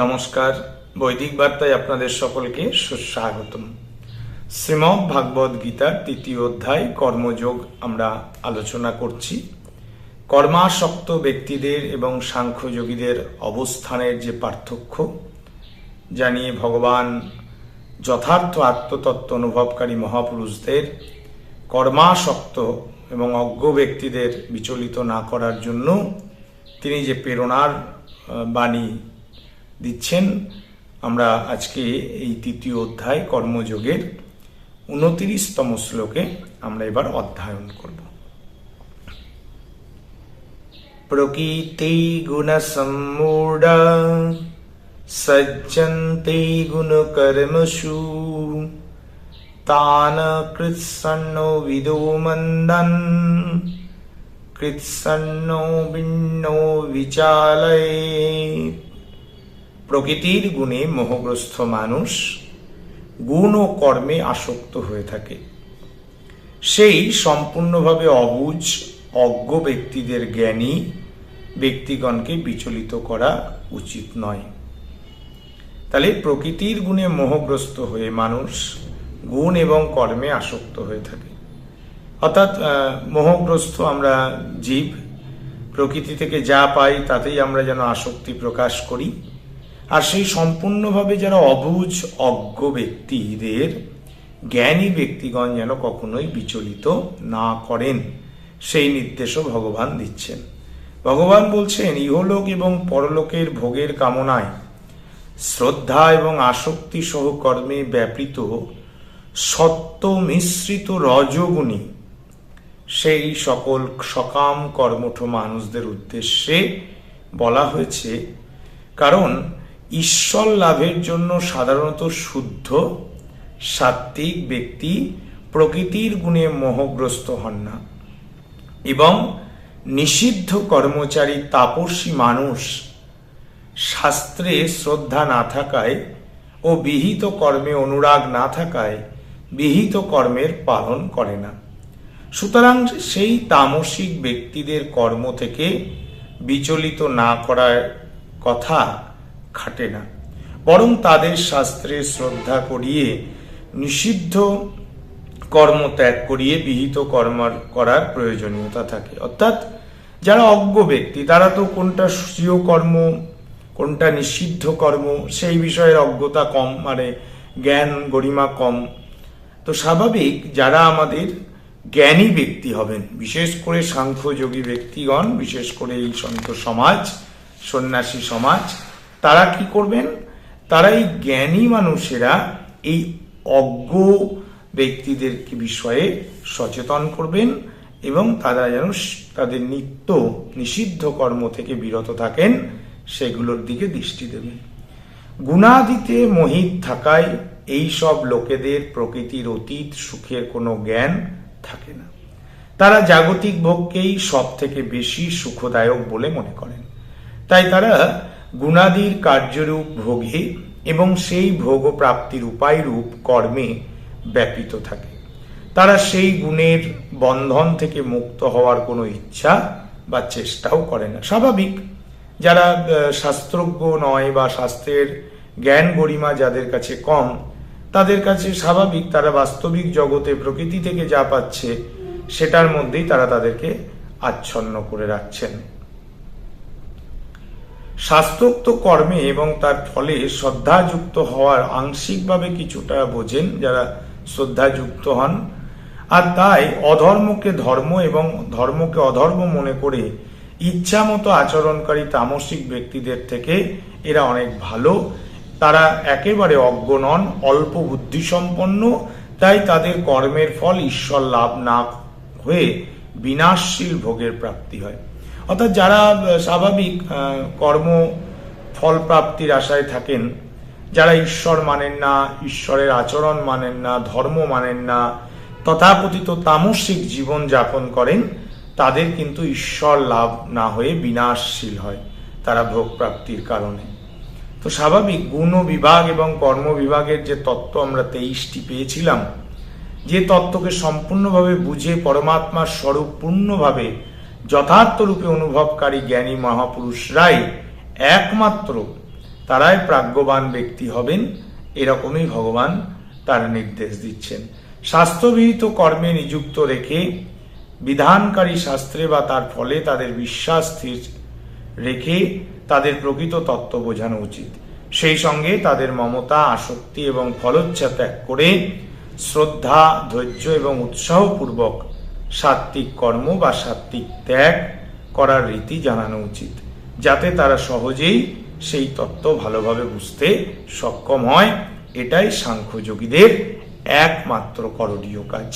নমস্কার। বৈদিক বার্তায় আপনাদের সকলকে সুস্বাগতম। শ্রীমৎ ভাগবত গীতার তৃতীয় অধ্যায়, কর্মযোগ আমরা আলোচনা করছি। কর্মাসক্ত ব্যক্তিদের এবং সাংখ্যযোগীদের অবস্থানের যে পার্থক্য জানিয়ে ভগবান যথার্থ আত্মতত্ত্ব অনুভবকারী মহাপুরুষদের কর্মাসক্ত এবং অজ্ঞ ব্যক্তিদের বিচলিত না করার জন্য তিনি যে প্রেরণার বাণী দিচ্ছেন আমরা আজকে এই তৃতীয় অধ্যায় কর্মযোগের উনতিরিশতম শ্লোকে আমরা এবার অধ্যয়ন করব। প্রকৃতি গুণ সম্মূঢ় সজ্জন্তে গুণ কর্মসু তান কৃৎসন্নো বিদো মন্দন, কৃৎসন্নো বিন্নো বিচালয়ে। প্রকৃতির গুণে মোহগ্রস্ত মানুষ গুণ ও কর্মে আসক্ত হয়ে থাকে। সেই সম্পূর্ণভাবে অবুঝ অজ্ঞ ব্যক্তিদের জ্ঞানী ব্যক্তিগণকে বিচলিত করা উচিত নয়। তাহলে প্রকৃতির গুণে মোহগ্রস্ত হয়ে মানুষ গুণ এবং কর্মে আসক্ত হয়ে থাকে। অর্থাৎ মোহগ্রস্ত আমরা জীব, প্রকৃতি থেকে যা পাই তাতেই আমরা যেন আসক্তি প্রকাশ করি। আর সেই সম্পূর্ণভাবে যারা অবুঝ, অজ্ঞ ব্যক্তিদের জ্ঞানী ব্যক্তিগণ যেন কখনোই বিচলিত না করেন। সেই নির্দেশও ভগবান দিচ্ছেন। ভগবান বলছেন, ইহলোক এবং পরলোকের ভোগের কামনায় শ্রদ্ধা এবং আসক্তি সহ কর্মে ব্যাপৃত সত্য মিশ্রিত রজগুণী সেই সকল সকাম কর্মঠ মানুষদের উদ্দেশ্যে বলা হয়েছে। কারণ ঈশ্বর লাভের জন্য সাধারণত শুদ্ধ, সাত্ত্বিক ব্যক্তি প্রকৃতির গুণে মোহগ্রস্ত হন না। এবং নিষিদ্ধ কর্মচারী, তাপসী মানুষ শাস্ত্রে শ্রদ্ধা না থাকায় ও বিহিত কর্মে অনুরাগ না থাকায় বিহিত কর্মের পালন করে না। সুতরাং সেই তামসিক ব্যক্তিদের কর্ম থেকে বিচলিত না করার কথা খাটে না। বরং তাদের শাস্ত্রে শ্রদ্ধা করিয়ে, নিষিদ্ধ কর্ম ত্যাগ করিয়ে বিহিত কর্ম করার প্রয়োজনীয়তা থাকে। অর্থাৎ, যারা অজ্ঞ ব্যক্তি, তারা তো কোনটা স্বীয় কর্ম, কোনটা নিষিদ্ধ কর্ম, সেই বিষয়ের অজ্ঞতা কম মানে জ্ঞান গরিমা কম। তো স্বাভাবিক, যারা আমাদের জ্ঞানী ব্যক্তি হবেন, বিশেষ করে সাংখ্যযোগী ব্যক্তিগণ, বিশেষ করে এই সন্ত সমাজ, সন্ন্যাসী সমাজ তারা কি করবেন? তারা এই জ্ঞানী মানুষেরা এই অজ্ঞ ব্যক্তিদের বিষয়ে সচেতন করবেন এবং তারা যেন তাদের নিত্য নিষিদ্ধ কর্ম থেকে বিরত থাকেন, সেগুলোর দিকে দৃষ্টি দেবেন। গুণাদিতে মোহিত থাকায় এই সব লোকেদের প্রকৃতির অতীত সুখের কোনো জ্ঞান থাকে না। তারা জাগতিক ভোগকেই সব থেকে বেশি সুখদায়ক বলে মনে করেন। তাই তারা গুণাদির কার্যরূপ ভোগে এবং সেই ভোগ প্রাপ্তির উপায় রূপ কর্মে ব্যাপিত থাকে। তারা সেই গুণের বন্ধন থেকে মুক্ত হওয়ার কোনো ইচ্ছা বা চেষ্টাও করে না। স্বাভাবিক, যারা শাস্ত্রজ্ঞ নয় বা শাস্ত্রের জ্ঞান গরিমা যাদের কাছে কম, তাদের কাছে স্বাভাবিক, তারা বাস্তবিক জগতে প্রকৃতি থেকে যা পাচ্ছে, সেটার মধ্যেই তারা তাদেরকে আচ্ছন্ন করে রাখছেন। শাস্ত্রোক্ত কর্মে এবং তার ফলে শ্রদ্ধাযুক্ত হওয়ার আংশিকভাবে কিছুটা বোঝেন যারা শ্রদ্ধাযুক্ত হন। আর তাই অধর্মকে ধর্ম এবং ধর্মকে অধর্ম মনে করে ইচ্ছা মতো আচরণকারী তামসিক ব্যক্তিদের থেকে এরা অনেক ভালো। তারা একেবারে অজ্ঞ নন, অল্প বুদ্ধিসম্পন্ন, তাই তাদের কর্মের ফল ঈশ্বর লাভ না হয়ে বিনাশশীল ভোগের প্রাপ্তি হয়। অর্থাৎ যারা স্বাভাবিক কর্ম ফল প্রাপ্তির আশায় থাকেন, যারা ঈশ্বর মানেন না, ঈশ্বরের আচরণ মানেন না, ধর্ম মানেন না, তথাকথিত তামসিক জীবন যাপন করেন, তাদের কিন্তু ঈশ্বর লাভ না হয়ে বিনাশশীল হয় তারা ভোগ প্রাপ্তির কারণে। তো স্বাভাবিক গুণ বিভাগ এবং কর্ম বিভাগের যে তত্ত্ব আমরা তেইশটি পেয়েছিলাম, যে তত্ত্বকে সম্পূর্ণভাবে বুঝে পরমাত্মার স্বরূপ পূর্ণভাবে যথার্থ রূপে অনুভবকারী জ্ঞানী মহাপুরুষরাই একমাত্র তারাই প্রাজ্ঞবান ব্যক্তি হবেন, এরকমই ভগবান তার নির্দেশ দিচ্ছেন। শাস্ত্রবিহিত কর্মে নিযুক্ত রেখে বিধানকারী শাস্ত্রে বা তার ফলে তাদের বিশ্বাস স্থির রেখে তাদের প্রকৃত তত্ত্ব বোঝানো উচিত। সেই সঙ্গে তাদের মমতা, আসক্তি এবং ফলোচ্ছা ত্যাগ করে শ্রদ্ধা, ধৈর্য এবং উৎসাহপূর্বক সাত্ত্বিক কর্ম বা সাত্ত্বিক ত্যাগ করার রীতি জানানো উচিত, যাতে তারা সহজেই সেই তত্ত্ব ভালোভাবে বুঝতে সক্ষম হয়। এটাই সাংখ্যযোগীদের একমাত্র করণীয় কাজ।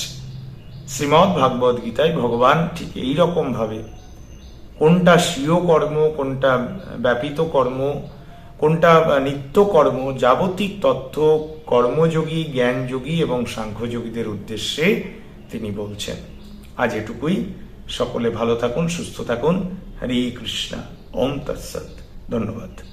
শ্রীমৎ ভাগবত গীতায় ভগবান ঠিক এই ভাবে, কোনটা স্বীয় কর্ম, কোনটা ব্যাপিত কর্ম, কোনটা নিত্য কর্ম, যাবতিক তথ্য কর্মযোগী, জ্ঞানযোগী এবং সাংখ্যযোগীদের উদ্দেশ্যে তিনি বলছেন। আজ এটুকুই। সকলে ভালো থাকুন সুস্থ থাকুন। হরে কৃষ্ণা। ওম তৎসৎ। ধন্যবাদ।